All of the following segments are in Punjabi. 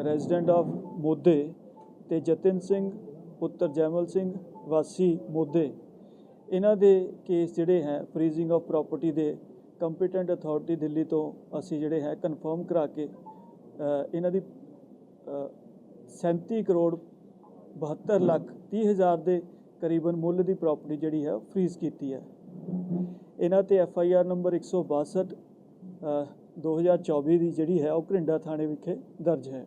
ਰੈਜ਼ੀਡੈਂਟ ਆਫ ਮੋਦੇ ਤੇ ਜਤਿਨ ਸਿੰਘ ਪੁੱਤਰ ਜੈਮਲ ਸਿੰਘ ਵਾਸੀ ਮੋਦੇ। ਇਹਨਾਂ ਦੇ ਕੇਸ ਜਿਹੜੇ ਹੈ ਫਰੀਜ਼ਿੰਗ ਆਫ ਪ੍ਰਾਪਰਟੀ ਦੇ ਕੰਪੀਟੈਂਟ ਅਥਾਰਟੀ ਦਿੱਲੀ ਤੋਂ ਅਸੀਂ ਜਿਹੜੇ ਹੈ ਕਨਫਰਮ ਕਰਾ ਕੇ ਇਹਨਾਂ ਦੀ ਅ, 37 ਕਰੋੜ 72 ਲੱਖ 30 ਹਜ਼ਾਰ ਦੇ ਕਰੀਬਨ ਮੁੱਲ ਦੀ ਪ੍ਰਾਪਰਟੀ ਜਿਹੜੀ ਹੈ ਫਰੀਜ਼ ਕੀਤੀ ਹੈ। ਇਹਨਾਂ ਤੇ ਐਫ ਆਈ ਆਰ ਨੰਬਰ 162 ਅ, 2024 ਦੀ ਜਿਹੜੀ ਹੈ ਉਹ ਘਰਿੰਡਾ ਥਾਣੇ ਵਿਖੇ ਦਰਜ ਹੈ।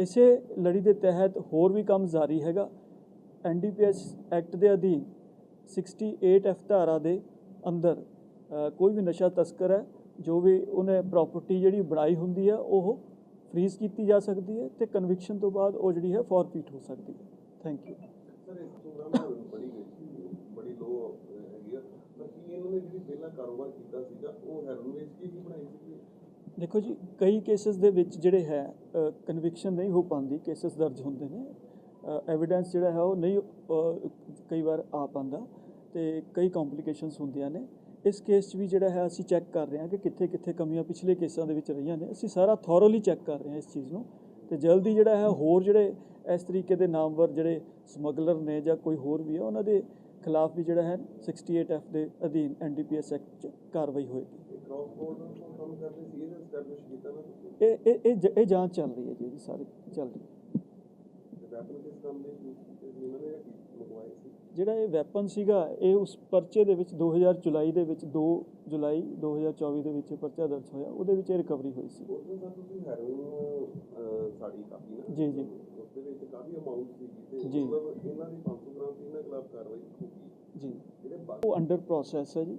ਇਸੇ ਲੜੀ ਦੇ ਤਹਿਤ ਹੋਰ ਵੀ ਕੰਮ ਜਾਰੀ ਹੈਗਾ। ਐਨਡੀਪੀਐਸ ਐਕਟ ਦੇ ਅਧੀਨ 68 ਐਫ ਧਾਰਾ ਦੇ ਅੰਦਰ ਕੋਈ ਵੀ ਨਸ਼ਾ ਤਸਕਰ ਹੈ, ਜੋ ਵੀ ਉਹਨੇ ਪ੍ਰਾਪਰਟੀ ਜਿਹੜੀ ਬਣਾਈ ਹੁੰਦੀ ਹੈ, ਉਹ ਫਰੀਜ਼ ਕੀਤੀ ਜਾ ਸਕਦੀ ਹੈ ਤੇ ਕਨਵਿਕਸ਼ਨ ਤੋਂ ਬਾਅਦ ਉਹ ਜਿਹੜੀ ਹੈ ਫੋਰਫੀਟ ਹੋ ਸਕਦੀ ਹੈ। ਥੈਂਕ ਯੂ ਸਰ, ਇਸ ਪ੍ਰੋਗਰਾਮ ਬੜੀ ਬੜੀ ਲੋ ਹੈਗੀ ਆ। ਪਰ ਕੀ ਇਹਨਾਂ ਨੇ ਜਿਹੜੀ ਪਹਿਲਾਂ ਕਾਰੋਬਾਰ ਕੀਤਾ ਸੀਗਾ, ਉਹ ਹੈਰਨ ਵੇਚ ਕੇ ਹੀ ਬਣਾਈ ਸੀ ਦੇਖੋ ਜੀ, ਕਈ ਕੇਸਸ ਦੇ ਵਿੱਚ ਜਿਹੜੇ ਹੈ ਕਨਵਿਕਸ਼ਨ ਨਹੀਂ ਹੋ ਪਾਉਂਦੀ ਕੇਸਸ ਦਰਜ ਹੁੰਦੇ ਨੇ। ਐਵੀਡੈਂਸ ਜਿਹੜਾ ਹੈ, ਉਹ ਨਹੀਂ ਕਈ ਵਾਰ ਆ ਪਾਉਂਦਾ ਤੇ ਕਈ ਕੰਪਲਿਕੇਸ਼ਨਸ ਹੁੰਦੀਆਂ ਨੇ। ਇਸ ਕੇਸ 'ਚ ਵੀ ਜਿਹੜਾ ਹੈ, ਅਸੀਂ ਚੈੱਕ ਕਰ ਰਹੇ ਹਾਂ ਕਿ ਕਿੱਥੇ ਕਿੱਥੇ ਕਮੀਆਂ ਪਿਛਲੇ ਕੇਸਾਂ ਦੇ ਵਿੱਚ ਰਹੀਆਂ ਨੇ। ਅਸੀਂ ਸਾਰਾ ਥੋਰੋਲੀ ਚੈੱਕ ਕਰ ਰਹੇ ਹਾਂ ਇਸ ਚੀਜ਼ ਨੂੰ ਤੇ ਜਲਦੀ ਜਿਹੜਾ ਹੈ, ਹੋਰ ਜਿਹੜੇ ਇਸ ਤਰੀਕੇ ਦੇ ਨਾਮਵਰ ਜਿਹੜੇ ਸਮਗਲਰ ਨੇ ਜਾਂ ਕੋਈ ਹੋਰ ਵੀ ਹੈ, ਉਹਨਾਂ ਦੇ ਖਿਲਾਫ ਵੀ ਜਿਹੜਾ ਹੈ 68 ਐਫ ਦੇ ਅਧੀਨ ਐਨਡੀਪੀਐਸ ਐਕਟ 'ਚ ਕਾਰਵਾਈ ਹੋਏਗੀ। ਕ੍ਰਾਸ ਬਾਰਡਰ ਤੋਂ ਕੰਮ ਕਰਦੇ ਸੀ ਇਹ ਐਸਟੈਬਲਿਸ਼ ਕੀਤਾ ਨਾ ਤੁਸੀਂ? ਇਹ ਇਹ ਇਹ ਇਹ ਜਾਂਚ ਚੱਲ ਰਹੀ ਹੈ ਜੀ ਇਹਦੀ ਸਾਰੀ ਚੱਲ ਰਹੀ ਹੈ। ਤੇ ਵੈਪਨ ਕਿਸ ਕੰਮ ਦੇ ਇਹਨਾਂ ਨੇ ਮੰਗਵਾਏ ਸੀ? ਜਿਹੜਾ ਇਹ ਵੈਪਨ ਸੀਗਾ ਇਹ ਉਸ ਪਰਚੇ ਦੇ ਵਿੱਚ 2000 ਜੁਲਾਈ ਦੇ ਵਿੱਚ 2 ਜੁਲਾਈ 2024 ਦੇ ਵਿੱਚ ਪਰਚਾ ਦਰਜ ਹੋਇਆ ਉਹਦੇ ਵਿੱਚ ਇਹ ਰਿਕਵਰੀ ਹੋਈ ਸੀ। ਉਸ ਦਿਨ ਸਰ ਤੁਸੀਂ ਹੈਰਨ ਸਾੜੀ ਕਾਪੀ ਨਾ? ਜੀ, ਜੀ। ਦੇ ਵਿੱਚ ਕਾਫੀ ਅਮਾਉਂਟ ਸੀ ਤੇ ਜੀ। ਮਤਲਬ ਇਹਨਾਂ ਦੀ 500 ਗ੍ਰਾਮ ਸੀ ਇਹਨਾਂ ਖਿਲਾਫ ਕਾਰਵਾਈ ਹੋਊਗੀ ਜੀ। ਉਹ ਅੰਡਰ ਪ੍ਰੋਸੈਸ ਹੈ ਜੀ।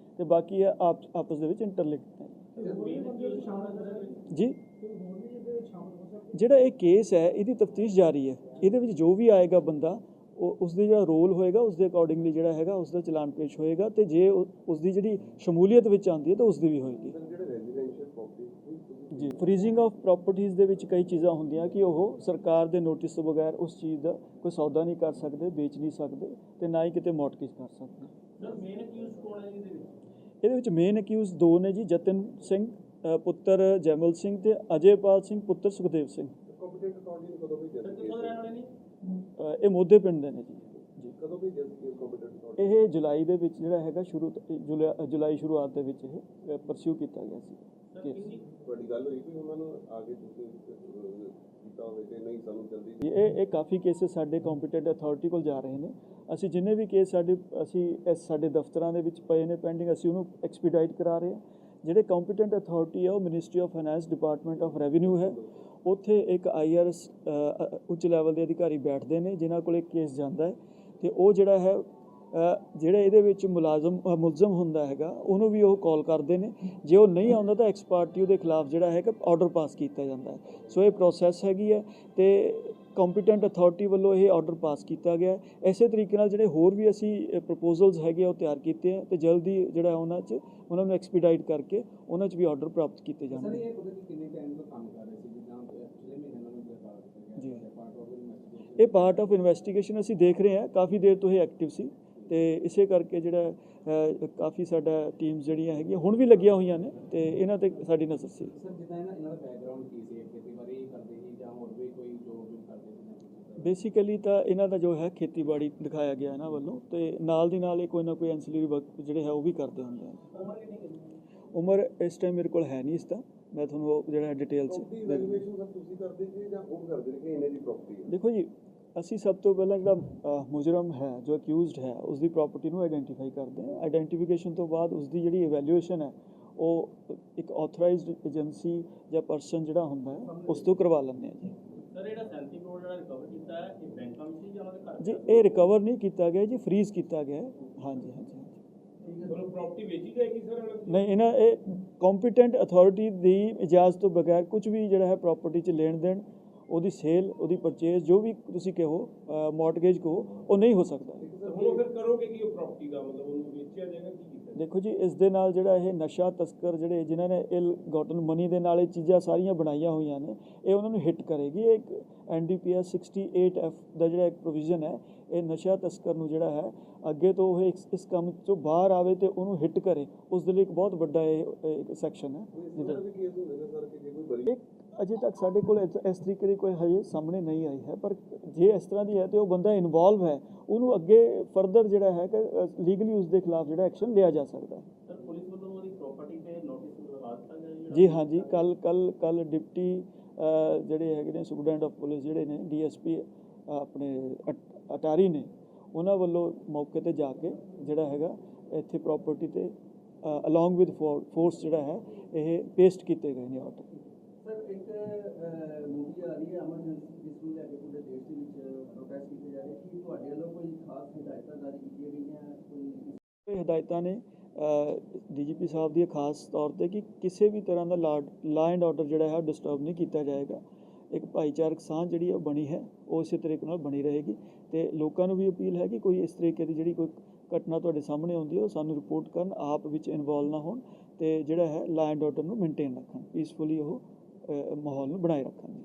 ਤੇ ਬਾਕੀ ਇਹ ਆਪ ਆਪਸ ਦੇ ਵਿੱਚ ਇੰਟਰਲਿੰਕਡ ਨੇ। ਜੀ? ਜਿਹੜਾ ਇਹ ਕੇਸ ਹੈ ਇਹਦੀ ਤਫਤੀਸ਼ ਜਾਰੀ ਹੈ। ਇਹਦੇ ਵਿੱਚ ਜੋ ਵੀ ਆਏਗਾ ਬੰਦਾ ਉਹ ਉਸ ਦੀ ਜਿਹੜਾ ਰੋਲ ਹੋਏਗਾ ਉਸ ਦੇ ਅਕੋਰਡਿੰਗਲੀ ਜਿਹੜਾ ਹੈਗਾ ਉਸ ਦਾ ਚਲਾਨ ਪੇਸ਼ ਹੋਏਗਾ ਤੇ ਜੇ ਉਸ ਦੀ ਜਿਹੜੀ ਸ਼ਮੂਲੀਅਤ ਵਿੱਚ ਆਉਂਦੀ ਹੈ ਤਾਂ ਉਸ ਦੀ ਵੀ ਹੋਏਗੀ। ਜੀ ਫਰੀਜ਼ਿੰਗ ਆਫ ਪ੍ਰਾਪਰਟੀਆਂ ਦੇ ਵਿੱਚ ਕਈ ਚੀਜ਼ਾਂ ਹੁੰਦੀਆਂ ਕਿ ਉਹ ਸਰਕਾਰ ਦੇ ਨੋਟਿਸ ਤੋਂ ਬਗੈਰ ਉਸ ਚੀਜ਼ ਦਾ ਕੋਈ ਸੌਦਾ ਨਹੀਂ ਕਰ ਸਕਦੇ ਵੇਚ ਨਹੀਂ ਸਕਦੇ ਤੇ ਨਾ ਹੀ ਕਿਤੇ ਮੌਟਗੇਜ ਕਰ ਸਕਦੇ। ਸਰ ਮੇਨ ਅਕਿਊਜ਼ ਕੌਣ ਹੈ ਇਹਦੇ ਵਿੱਚ? ਮੇਨ ਅਕਿਊਜ਼ ਦੋ ਨੇ ਜੀ ਜਤਨ ਸਿੰਘ ਪੁੱਤਰ ਜੈਮਲ ਸਿੰਘ ਤੇ ਅਜੇਪਾਲ ਸਿੰਘ ਪੁੱਤਰ ਸੁਖਦੇਵ ਸਿੰਘ। ਇਹ ਮੋਦੇ ਪਿੰਡ ਦੇ ਨੇ ਜੀ। ਇਹ ਜੁਲਾਈ ਦੇ ਵਿੱਚ ਜਿਹੜਾ ਹੈਗਾ ਸ਼ੁਰੂ ਜੁਲਾਈ ਸ਼ੁਰੂਆਤ ਦੇ ਵਿੱਚ ਇਹ ਪਰਸਿਊ ਕੀਤਾ ਗਿਆ ਸੀ। Sir case. ਕਿੰਨੀ ਤੁਹਾਡੀ ਗੱਲ ਹੋਈ ਕਿ ਉਹਨਾਂ ਨੂੰ ਆ ਕੇ ਤੁਸੀਂ ਅਹ, ਕੀਤਾ ਹੋਵੇ ਕਿ ਨਹੀਂ ਸਾਨੂੰ ਜਲਦੀ ਜੀ, ਇਹ ਇਹ ਕਾਫੀ ਕੇਸਸ ਸਾਡੇ ਕੰਪੀਟੈਂਟ ਅਥਾਰਟੀ ਕੋਲ ਜਾ ਰਹੇ ਨੇ। ਅਸੀਂ ਜਿੰਨੇ ਵੀ ਕੇਸ ਸਾਡੇ, ਅਸੀਂ ਇਸ ਸਾਡੇ ਦਫ਼ਤਰਾਂ ਦੇ ਵਿੱਚ ਪਏ ਨੇ ਪੈਂਡਿੰਗ ਅਸੀਂ ਉਹਨੂੰ ਐਕਸਪੀਡਾਈਟ ਕਰਾ ਰਹੇ ਹਾਂ। ਜਿਹੜੇ ਕੰਪੀਟੈਂਟ ਅਥਾਰਟੀ ਹੈ ਉਹ ministry of finance department of revenue ਹੈ। ਉੱਥੇ ਇੱਕ ਆਈਆਰਐਸ ਉੱਚ ਲੈਵਲ ਦੇ ਅਧਿਕਾਰੀ ਬੈਠਦੇ ਨੇ, ਜਿਨ੍ਹਾਂ ਕੋਲ ਇੱਕ ਕੇਸ ਜਾਂਦਾ ਹੈ। ਤੇ ਉਹ ਜਿਹੜਾ ਹੈ ਜਿਹੜਾ ਇਹਦੇ ਵਿੱਚ ਮੁਲਾਜ਼ਮ ਮੁਲਜ਼ਮ ਹੁੰਦਾ ਹੈਗਾ, ਉਹਨੂੰ ਵੀ ਉਹ ਕਾਲ ਕਰਦੇ ਨੇ। ਜੇ ਉਹ ਨਹੀਂ ਆਉਂਦਾ ਤਾਂ ਐਕਸਪਾਰਟੀ ਉਹਦੇ ਖਿਲਾਫ ਜਿਹੜਾ ਹੈਗਾ ਆਰਡਰ ਪਾਸ ਕੀਤਾ ਜਾਂਦਾ ਹੈ। ਸੋ ਇਹ ਪ੍ਰੋਸੈਸ ਹੈਗੀ ਹੈ ਤੇ ਕੰਪੀਟੈਂਟ ਅਥਾਰਟੀ ਵੱਲੋਂ ਇਹ ਆਰਡਰ ਪਾਸ ਕੀਤਾ ਗਿਆ। ਇਸੇ ਤਰੀਕੇ ਨਾਲ ਜਿਹੜੇ ਹੋਰ ਵੀ ਅਸੀਂ ਪ੍ਰਪੋਜ਼ਲਸ ਹੈਗੇ ਉਹ ਤਿਆਰ ਕੀਤੇ ਆ ਤੇ ਜਲਦੀ ਜਿਹੜਾ ਉਹਨਾਂ 'ਚ ਉਹਨਾਂ ਨੂੰ ਐਕਸਪੀਡਾਈਟ ਕਰਕੇ ਉਹਨਾਂ 'ਚ ਵੀ ਆਰਡਰ ਪ੍ਰਾਪਤ ਕੀਤੇ ਸਰ ਜਾਣਗੇ ਇਹ ਪਤਾ ਨਹੀਂ ਕਿੰਨੇ ਟਾਈਮ ਤੋਂ ਕੰਮ ਕਰ ਰਹੇ ਸੀ ਜਿੱਦਾਂ ਪਿਛਲੇ ਮਹੀਨੇ ਨਾਲ ਗ੍ਰਿਫਤਾਰ ਕੀਤਾ ਗਿਆ ਜੀ। ਪਾਰਟ ਆਫ ਇਨਵੈਸਟੀਗੇਸ਼ਨ ਇਹ ਪਾਰਟ ਆਫ ਇਨਵੈਸਟੀਗੇਸ਼ਨ ਅਸੀਂ ਦੇਖ ਰਹੇ ਹਾਂ ਕਾਫੀ ਦੇਰ ਤੋਂ ਇਹ ਐਕਟਿਵ ਸੀ ਤੇ ਇਸੇ ਕਰਕੇ ਜਿਹੜਾ ਕਾਫੀ ਸਾਡਾ ਟੀਮਸ ਜਿਹੜੀਆਂ ਹੈਗੀਆਂ ਹੁਣ ਵੀ ਲੱਗੀਆਂ ਹੋਈਆਂ ਨੇ ਤੇ ਇਹਨਾਂ ਤੇ ਸਾਡੀ ਨਜ਼ਰ ਸੀ ਸਰ ਜਿੱਦਾਂ ਇਹਨਾਂ ਇਹਨਾਂ ਦਾ ਬੈਕਗ੍ਰਾਉਂਡ ਕੀ ਸੀ ਖੇਤੀਬਾੜੀ ਕਰਦੇ ਸੀ ਜਾਂ ਹੋਰ ਵੀ ਕੋਈ ਜੋਬ ਵੀ ਕਰਦੇ ਸੀ ਜਾਂ ਕੁਛ ਏਦਾਂ? ਬੇਸਿਕਲੀ ਤਾਂ ਇਹਨਾਂ ਦਾ ਜੋ ਹੈ ਖੇਤੀਬਾੜੀ ਦਿਖਾਇਆ ਗਿਆ ਇਹਨਾਂ ਵੱਲੋਂ ਤੇ ਨਾਲ ਦੀ ਨਾਲ ਇਹ ਕੋਈ ਨਾ ਕੋਈ ਐਂਸਲਰੀ ਵਰਕ ਜਿਹੜੇ ਹੈ ਉਹ ਵੀ ਕਰਦੇ ਹੁੰਦੇ ਹਨ ਉਮਰ ਇਸ ਟਾਈਮ ਮੇਰੇ ਕੋਲ ਹੈ ਨਹੀਂ ਇਸ ਦਾ ਮੈਂ ਤੁਹਾਨੂੰ ਉਹ ਜਿਹੜਾ ਡਿਟੇਲ ਚ ਦੇਖੋ ਜੀ ਅਸੀਂ ਸਭ ਤੋਂ ਪਹਿਲਾਂ ਜਿਹੜਾ ਮੁਜਰਮ ਹੈ ਜੋ ਅਕਿਊਜ਼ਡ ਹੈ ਉਸ ਦੀ ਪ੍ਰਾਪਰਟੀ ਨੂੰ ਆਈਡੈਂਟੀਫਾਈ ਕਰਦੇ ਹਾਂ। ਆਈਡੈਂਟੀਫਿਕੇਸ਼ਨ ਤੋਂ ਬਾਅਦ ਉਸ ਦੀ ਜਿਹੜੀ ਇਵੈਲੂਏਸ਼ਨ ਹੈ ਉਹ ਇੱਕ ਆਥੋਰਾਈਜ਼ਡ ਏਜੰਸੀ ਜਾਂ ਪਰਸਨ ਜਿਹੜਾ ਹੁੰਦਾ ਹੈ ਉਸ ਤੋਂ ਕਰਵਾ ਲੈਂਦੇ ਹਾਂ ਜੀ। ਸਰ ਜਿਹੜਾ 37 ਕਰੋੜ ਜਿਹੜਾ ਰਿਕਵਰ ਕੀਤਾ ਹੈ ਇਹ ਬੈਂਕਾਂ ਵਿੱਚ ਸੀ ਜਾਂ ਉਹਨਾਂ ਦੇ ਘਰ ਜੀ ਇਹ ਰਿਕਵਰ ਨਹੀਂ ਕੀਤਾ ਗਿਆ ਜੀ ਫ੍ਰੀਜ਼ ਕੀਤਾ ਗਿਆ ਹੈ। ਹਾਂਜੀ ਹਾਂਜੀ ਪ੍ਰਾਪਰਟੀ ਵੇਚੀ ਜਾਏਗੀ ਸਰ? ਨਹੀਂ ਇਹਨਾਂ ਇਹ ਕੰਪੀਟੈਂਟ ਅਥਾਰਟੀ ਦੀ ਇਜਾਜ਼ਤ ਤੋਂ ਬਗੈਰ ਕੁਝ ਵੀ ਜਿਹੜਾ ਹੈ ਪ੍ਰਾਪਰਟੀ 'ਚ ਲੈਣ ਦੇਣ ਉਹਦੀ ਸੇਲ ਉਹਦੀ ਪਰਚੇਜ਼ ਜੋ ਵੀ ਤੁਸੀਂ ਕਹੋ ਮਾਰਟਗੇਜ ਕਹੋ ਉਹ ਨਹੀਂ ਹੋ ਸਕਦਾ ਹੁਣ ਉਹ ਫਿਰ ਕਰੋਗੇ ਕੀ ਉਹ ਪ੍ਰਾਪਰਟੀ ਦਾ ਮਤਲਬ ਉਹਨੂੰ ਵੇਚਿਆ ਜਾਏਗਾ ਕੀ ਕੀਤਾ ਦੇਖੋ ਜੀ ਇਸ ਦੇ ਨਾਲ ਜਿਹੜਾ ਇਹ ਨਸ਼ਾ ਤਸਕਰ ਜਿਹੜੇ ਜਿਨ੍ਹਾਂ ਨੇ ਇਲ ਗੋਟਨ ਮਨੀ ਦੇ ਨਾਲ ਇਹ ਚੀਜ਼ਾਂ ਸਾਰੀਆਂ ਬਣਾਈਆਂ ਹੋਈਆਂ ਨੇ ਇਹ ਉਹਨਾਂ ਨੂੰ ਹਿੱਟ ਕਰੇਗੀ। ਇਹ ਇੱਕ ਐਨਡੀਪੀਐਸ 68F ਦਾ ਜਿਹੜਾ ਇੱਕ ਪ੍ਰੋਵੀਜ਼ਨ ਹੈ ਇਹ ਨਸ਼ਾ ਤਸਕਰ ਨੂੰ ਜਿਹੜਾ ਹੈ ਅੱਗੇ ਤੋਂ ਉਹ ਇਸ ਕੰਮ ਚੋਂ ਬਾਹਰ ਆਵੇ ਤੇ ਉਹਨੂੰ ਹਿੱਟ ਕਰੇ। ਉਸ ਦੇ ਲਈ ਇੱਕ ਬਹੁਤ ਵੱਡਾ ਇਹ ਸੈਕਸ਼ਨ ਹੈ। ਇੱਕ ਅਜੇ ਤੱਕ ਸਾਡੇ ਕੋਲ ਇਸ- ਤਰੀਕੇ ਦੀ ਕੋਈ ਹਜੇ ਸਾਹਮਣੇ ਨਹੀਂ ਆਈ ਹੈ ਪਰ ਜੇ ਇਸ ਤਰ੍ਹਾਂ ਦੀ ਹੈ ਤੇ ਉਹ ਬੰਦਾ ਇਨਵੋਲਵ ਹੈ ਉਹਨੂੰ ਅੱਗੇ ਫਰਦਰ ਜਿਹੜਾ ਹੈ ਕਿ ਲੀਗਲੀ ਉਸ ਦੇ ਖਿਲਾਫ ਜਿਹੜਾ ਐਕਸ਼ਨ ਲਿਆ ਜਾ ਸਕਦਾ ਹੈ। ਸਰ ਪੁਲਿਸ ਵੱਲੋਂ ਉਹਦੀ ਪ੍ਰਾਪਰਟੀ ਤੇ ਨੋਟਿਸ ਲਗਾ ਦਿੱਤਾ ਗਿਆ ਜੀ ਹਾਂ ਜੀ ਕੱਲ ਕੱਲ ਕੱਲ ਡਿਪਟੀ ਜਿਹੜੇ ਹੈਗੇ ਨੇ ਸੁਪਰਡੈਂਟ ਆਫ ਪੁਲਿਸ ਜਿਹੜੇ ਨੇ ਡੀਐਸਪੀ ਆਪਣੇ ਅਟ- ਅਟਾਰੀ ਨੇ ਉਹਨਾਂ ਵੱਲੋਂ ਮੌਕੇ ਤੇ ਜਾ ਕੇ ਜਿਹੜਾ ਹੈਗਾ ਇੱਥੇ ਪ੍ਰਾਪਰਟੀ ਤੇ ਅਲੋਂਗ ਵਿਦ ਫੋਰਸ ਜਿਹੜਾ ਹੈ ਇਹ ਪੇਸਟ ਕੀਤੇ ਗਏ ਨੇ ਆਰਡਰ ਇੱਕ ਮੂਵੀ ਆ ਰਹੀ ਹੈ ਐਮਰਜੈਂਸੀ ਜਿਸ ਨੂੰ ਲੈ ਕੇ ਪੂਰੇ ਦੇਸ਼ ਦੇ ਵਿੱਚ ਪ੍ਰੋਟੈਸਟ ਕੀਤੇ ਜਾ ਰਹੇ। ਕੀ ਤੁਹਾਡੇ ਵੱਲੋਂ ਕੋਈ ਖਾਸ ਹਦਾਇਤਾਂ ਜਾਰੀ ਕੀਤੀਆਂ ਗਈਆਂ? ਕੋਈ ਹਦਾਇਤਾਂ ਨੇ ਡੀਜੀਪੀ ਸਾਹਿਬ ਦੀ ਖਾਸ ਤੌਰ ਤੇ ਕਿ ਕਿਸੇ ਵੀ ਤਰ੍ਹਾਂ ਦਾ ਲਾ ਐਂਡ ਆਰਡਰ ਜਿਹੜਾ ਹੈ ਡਿਸਟਰਬ ਨਹੀਂ ਕੀਤਾ ਜਾਏਗਾ। ਇੱਕ ਭਾਈਚਾਰਕ ਸਾਂਝ ਜਿਹੜੀ ਉਹ ਬਣੀ ਹੈ, ਉਹ ਇਸੇ ਤਰੀਕੇ ਨਾਲ ਬਣੀ ਰਹੇਗੀ। ਤੇ ਲੋਕਾਂ ਨੂੰ ਵੀ ਅਪੀਲ ਹੈ ਕਿ ਕੋਈ ਇਸ ਤਰੀਕੇ ਦੀ ਜਿਹੜੀ ਕੋਈ ਘਟਨਾ ਤੁਹਾਡੇ ਸਾਹਮਣੇ ਆਉਂਦੀ ਹੈ, ਉਹ ਸਾਨੂੰ ਰਿਪੋਰਟ ਕਰਨ, ਆਪ ਵਿੱਚ ਇਨਵੋਲਵ ਨਾ ਹੋਣ ਤੇ ਜਿਹੜਾ ਹੈ ਲਾ ਐਂਡ ਆਰਡਰ ਨੂੰ ਮੇਨਟੇਨ ਰੱਖਣ। ਪੀਸਫੁਲੀ ਉਹ ਮਾਹੌਲ ਨੂੰ ਬਣਾਏ ਰੱਖਣ